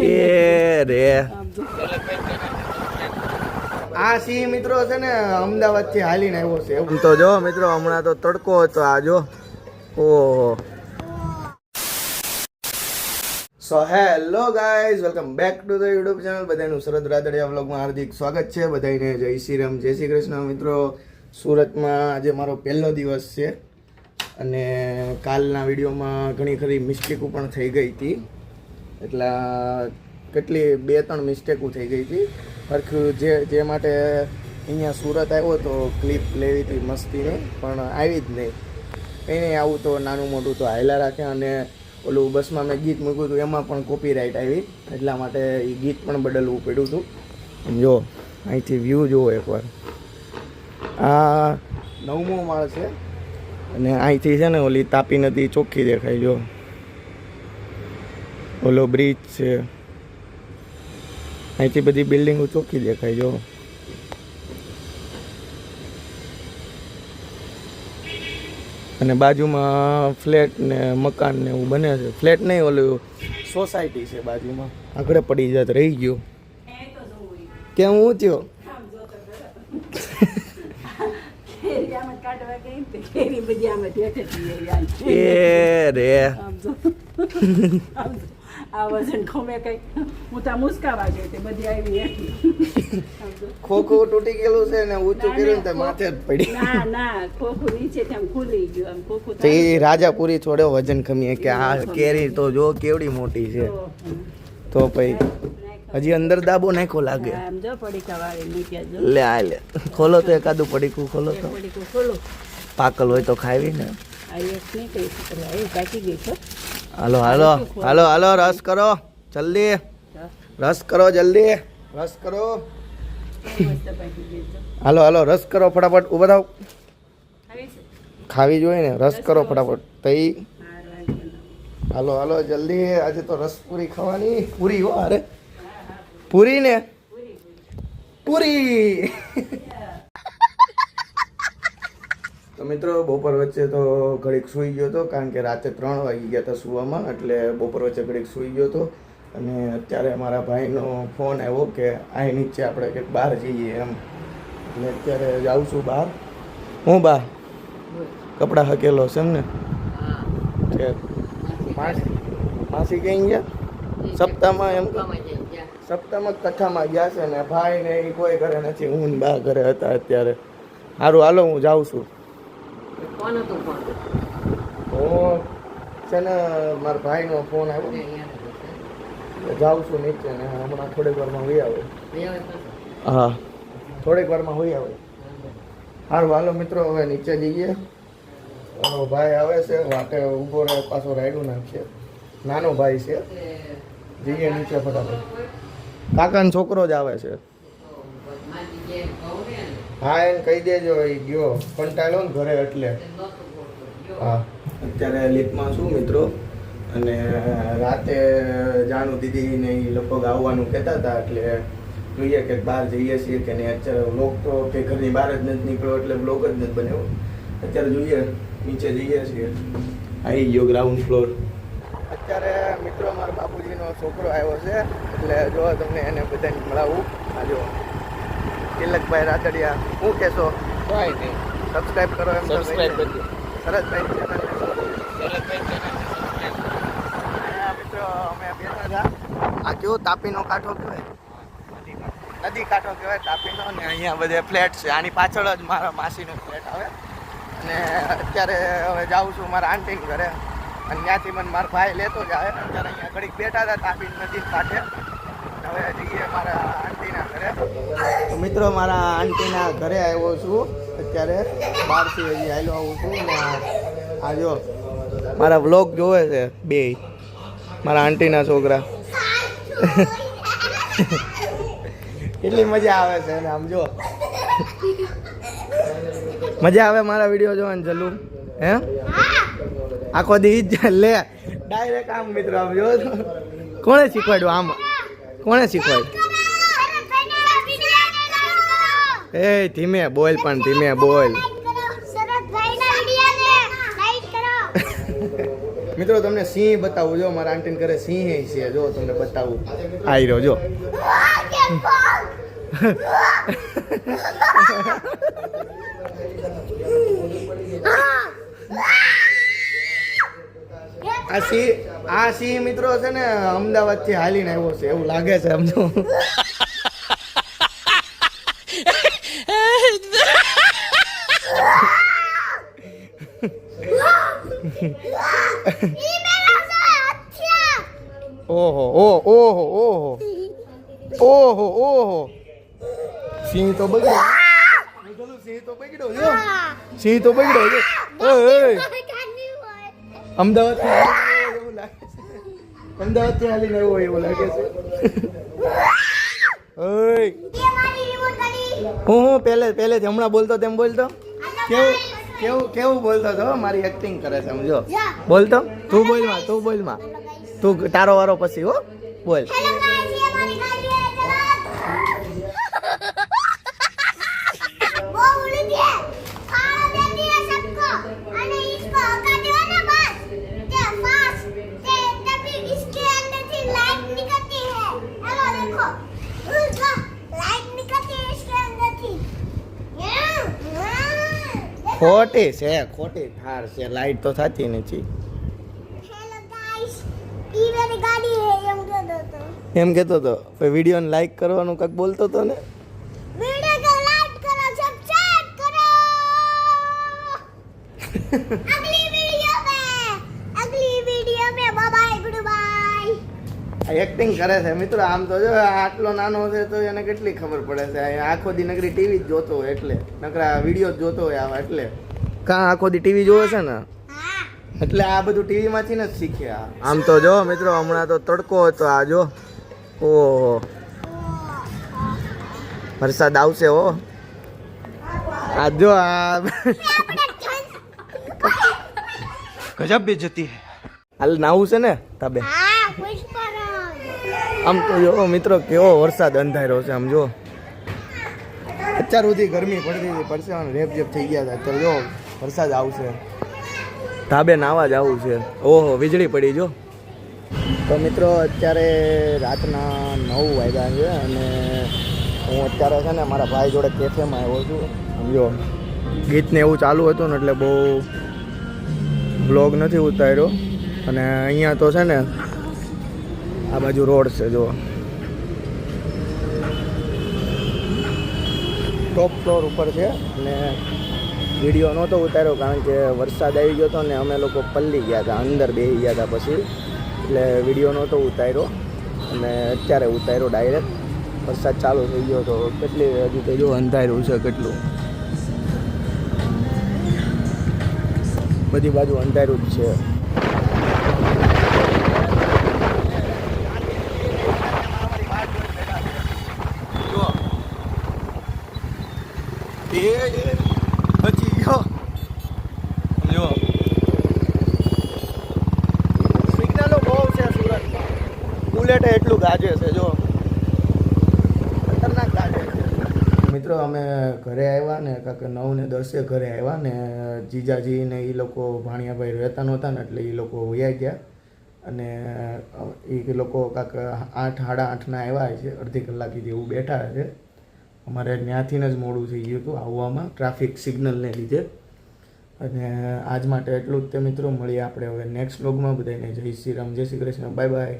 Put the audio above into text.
એ રે આ સિંહ મિત્રો છે ને અમદાવાદથી હાલીને આવ્યો છે. એવું તો જો મિત્રો હમણાં તો તડકો હતો આ જો. ઓહો. So hello guys welcome back to the YouTube channel બધાનું સુરત રાદડિયા વ્લોગમાં હાર્દિક સ્વાગત છે. બધાને જય શ્રી રામ જય શ્રી કૃષ્ણ મિત્રો. સુરતમાં આજે મારો પહેલો દિવસ છે. અને કાલના વિડીયોમાં ઘણી ખરી મિસ્ટેકો પણ થઈ ગઈ હતી. એટલા કેટલી બે ત્રણ મિસ્ટેકો થઈ ગઈ હતી. સરખું જે જે માટે અહીંયા સુરત આવ્યો તો ક્લિપ લેવી હતી મસ્તીની, પણ આવી જ નહીં. નહીં આવું તો નાનું મોટું તો હાયલા રાખે અને ઓલું બસમાં મેં ગીત મૂક્યું હતું, એમાં પણ કોપીરાઇટ આવી. એટલા માટે એ ગીત પણ બદલવું પડ્યું હતું. જો, અહીંથી વ્યૂ જુઓ એકવાર. આ નવમો માળ છે. અને અહીંથી છે ને ઓલી તાપી નદી ચોખ્ખી દેખાય, જો. ઓલો બ્રિજ છે. અહીંથી બધી બિલ્ડિંગો ચોખ્ખી દેખાય, જો. અને બાજુમાં ફ્લેટ ને મકાન ને એવું બને છે. ફ્લેટ નહીં, ઓલું સોસાયટી છે બાજુમાં. આગળ પડી જાત, રહી ગયો. કેમ હું થયો આમ જો તો ખરા. કેરી આમાં કાઢવા ગઈ ને તે કેરી બધી આમાં ઢેઠેથી લઈ આવી. એ રે. આમ જો. આમ જો. આ વજન ખમે કઈ. હું ત્યાં મુસ્કાવા ગઈ તે બધી આવી હેઠી. ખોખું તૂટી ગયેલું છે ને ઊંચું કર્યું ને માથે જ પડી. ના ના ખોખું નીચે ખુલી ગયું. આમ ખોખું તો એ રાજાપુરી થોડો વજન ખમીએ કે આ કેરી તો જો કેવડી મોટી છે. તો પછી હજી અંદર દાબો નાખો લાગે. લે આ લે. ખોલો તો એકાદું પડીકું ખોલો તો. પડીકું ખોલો. પાકલ હોય તો ખાવી ને. હાલો હાલો. હાલો હાલો રસ કરો. જલ્દી. રસ કરો જલ્દી. રસ કરો. હાલો હાલો. રસ કરો ફટાફટ. ઊભા થાવ. ખાવી જોઈએ ને. રસ કરો ફટાફટ. તઈ. હાલો હાલો. જલ્દી. આજે તો રસ પૂરી ખાવાની. પૂરી હો અરે પૂરી ને? પૂરી. તો મિત્રો બપોર વચ્ચે તો ઘડીક સૂઈ ગયો હતો કારણ કે રાતે ત્રણ વાગી ગયા હતા સુવામાં એટલે બપોર વચ્ચે ઘડીક સૂઈ ગયો હતો અને અત્યારે મારા ભાઈનો ફોન આવ્યો કે અહીં નીચે આપણે કંઈક બહાર જઈએ એમ. એટલે અત્યારે જાઉં છું બહાર. હું બહાર? કપડાં હકેલો છે એમ ને માસી માસી કઈ ગયા? સપ્તાહમાં એમ સપ્તાહમાં કથામાં ગયા છે ને ભાઈ ને એ કોઈ ઘરે નથી હું ને બા ઘરે હતા અત્યારે. સારું હાલો હું જાઉં છું. કોણ હતું ફોન? હું છે ને મારા ભાઈનો ફોન આવ્યો. જાઉં છું નીચે ને હમણાં થોડીક વારમાં હોઈ આવે. હા થોડીક વારમાં હોઈ આવે. સારું હાલો મિત્રો હવે નીચે જઈએ. ભાઈ આવે છે વાટે ઊભો રહે પાછો રાયડું નાખીએ નાનો ભાઈ છે. જઈએ નીચે ફટાફટ. કાકાનો છોકરો જ આવે છે. હા, એને કહી દેજો એ ગયો. કંટાળ્યો ને ઘરે એટલે. હા. અત્યારે લીપમાં છું મિત્રો. અને રાતે જાણું દીદી ને એ લગભગ આવવાનું કહેતા હતા એટલે જોઈએ કે બહાર જઈએ છીએ કે નહીં. અત્યારે બ્લોગ તો કે ઘરની બહાર જ નથી નીકળ્યો એટલે બ્લોગ જ નથી બન્યો અત્યારે જોઈએ, નીચે જઈએ છીએ. આવી ગયો ગ્રાઉન્ડ ફ્લોર અત્યારે મિત્રો મારા બાપુજીનો છોકરો આવ્યો છે એટલે જો તમને એને બધાને મળાવું. આ જો તિલકભાઈ રાતડિયા શું કહેશો? કાંઈ નહીં. સબસ્ક્રાઇબ કરો એમ સરસ. કરજો સરસભાઈ ચેનલ મિત્રો અમે બેઠા હતા. આ કેવો તાપીનો કાંઠો કહેવાય? નદી કાંઠો કહેવાય તાપીનો ને અહીંયા બધે ફ્લેટ છે. આની પાછળ જ મારા માસીનો ફ્લેટ આવે. અને અત્યારે હવે જાઉં છું મારા આંટીને ઘરે. અને ત્યાંથી મને મારા ભાઈ લેતો જાય. અત્યારે અહીંયા ઘડીક બેઠા હતા તાપી નદી કાંઠે હવે જઈએ મારા આંટીના ઘરે. મિત્રો, મારા આંટીના ઘરે આવ્યો છું. અત્યારે બહારથી હજી આવેલો આવું છું. ને આ જો, મારા વ્લોગ જોવે છે બે. મારા આંટીના છોકરા. કેટલી મજા આવે છે ને આમ જો. મજા આવે મારા વીડિયો જોવાની જલ્લુ હે? આખો દી લે ડાયરેક્ટ આમ મિત્રો આમ જો કોણે શીખવાડ્યું આમ કોણે શીખવાડ્યું એ ધીમે બોલ પણ ધીમે બોલ મિત્રો તમને સિંહ બતાવું જો મારા આંટીન કરે સિંહ છે જો તમને બતાવું આવી રહ્યો જો આ સિંહ આ સિંહ મિત્રો છે ને અમદાવાદથી હાલીને આવ્યો છે એવું લાગે છે સમજો ઓહો ઓહો ઓહો ઓહો. ઓહો ઓહો. સિંહ તો બગડ્યો. સિંહ તો બગડ્યો સિંહ તો બગડ્યો ઓય. અમદાવાદ એવું લાગે હાલીને એવું એવું લાગે છે. હું હું, પહેલે, પહેલેથી હમણાં બોલતો તેમ બોલતો? કેવું કેવું કેવું બોલતો હતો મારી એક્ટિંગ કરે છે સમજો બોલતો? તું બોલમાં તું બોલમાં. તું તારો વારો પછી હો. બોલ. ખોટી છે ખોટી ઠાર છે લાઈટ તો થતી નથી. એમ કહેતો હતો વિડીયોને લાઈક કરવાનું કાંક બોલતો તો ને? વીડિયો લાઈક કરો સબસ્ક્રાઇબ કરો. એક્ટિંગ કરે છે. મિત્રો આમ તો જો આટલો નાનો છે તો એને કેટલી ખબર પડે છે? આખો દી નકરી ટીવી જ જોતો હોય એટલે. નકરા વીડિયો જ જોતો હોય આવા એટલે. કાં આખો દી ટીવી જોવે છે ને? એટલે આ બધું ટીવીમાંથી જ શીખ્યા. આમ તો જો મિત્રો હમણાં તો તડકો હતો આ જો. ઓહો. વરસાદ આવશે ઓ આ જો આ ગજબ બે જતી હાલ નાવું છે ને તબે? આમ તો જો મિત્રો, કેવો વરસાદ અંધાર્યો છે, આમ જો. અત્યાર સુધી ગરમી પડતી હતી પરસેવાનું રેપ જેપ થઈ ગયા હતા. અત્યારે જો, વરસાદ આવશે. ધાબે નાવા જ આવું છે. ઓહો, વીજળી પડી, જો. તો મિત્રો, અત્યારે રાતના નવ વાગ્યા છે, અને હું અત્યારે છે ને, મારા ભાઈ જોડે કેફેમાં આવ્યો છું. સમજો ગીતને એવું ચાલુ હતું ને, એટલે બહુ બ્લોગ નથી ઉતાર્યો. અને અહીંયા તો છે ને આ બાજુ રોડ છે જો ટોપ ફ્લોર ઉપર છે, અને વીડિયો નહોતો ઉતાર્યો કારણ કે વરસાદ આવી ગયો હતો ને અમે લોકો પલ્લી ગયા હતા, અંદર બેસી ગયા હતા પછી. એટલે વીડિયો નહોતો ઉતાર્યો, અને અત્યારે ઉતાર્યો ડાયરેક્ટ વરસાદ ચાલુ થઈ ગયો તો કેટલી હજી તો જો અંધાર્યું છે કેટલું. બધી બાજુ અંધાર્યું જ છે. એ બચી જો સિગ્નલો બહુ છે સુરતમાં બુલેટ એટલું ગાજે છે જો ખતરનાક ગાજે મિત્રો, અમે ઘરે આવ્યા ને, કાંક નવ ને દસે ઘરે આવ્યા ને, જીજાજી ને એ લોકો ભાણિયાભાઈ રહેતા નહોતા ને, એટલે એ લોકો વયા ગયા. અને એ લોકો કાંક આઠ, સાડા આઠના આવ્યા છે, અડધી કલાક જેવું બેઠા છે. અમારે ત્યાંથી જ મોડું થઈ ગયું હતું આવવામાં, ટ્રાફિક સિગ્નલને લીધે. અને આજ માટે એટલું જ તે મિત્રો, મળીએ આપણે હવે નેક્સ્ટ બ્લોગમાં બધાને જય શ્રી રામ, જય શ્રી કૃષ્ણ, બાય બાય.